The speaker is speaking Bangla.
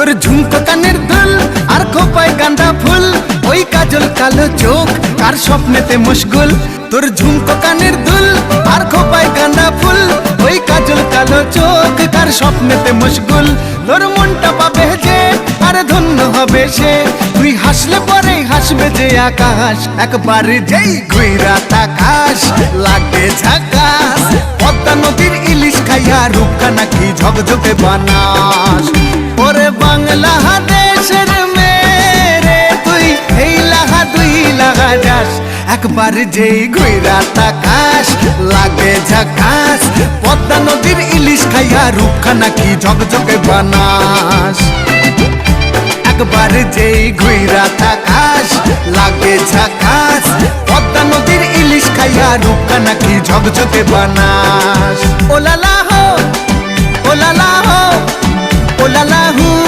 তোর ঝুমকো কানের দুল আর খোপায় গাঁদা ফুল। ওই কাজল কালো চোখ, কার স্বপ্নেতে মুশগুল তোর ঝুমকো কানের দুল আর খোপায় গাঁদা ফুল। ওই কাজল কালো চোখ, কার স্বপ্নেতে মুশগুল তোর মনটা পাবে যে, আর ধন্য হবে সে। তুই হাসলে পরে হাসবে যে আকাশ। একবার যেই ঘুইরা তাকাশ লাগে ঝাকাশ পদ্মা নদীর ইলিশ খাইয়া রূপকা নাকি ঝকঝকে বানাস। ওরে একবার যেই ঘুইরা তাকাশ লাগে ঝাকাশ পদ্মা নদীর ইলিশ খাইয়া রূপকা নাকি ঝকঝকে বানাস। একবার যেই ঘুইরা থাকাস লাগে ঝাকাস, পদ্মা নদীর ইলিশ খাইয়া রূপকা নাকি ঝকঝকে বানাস। ওলালা হো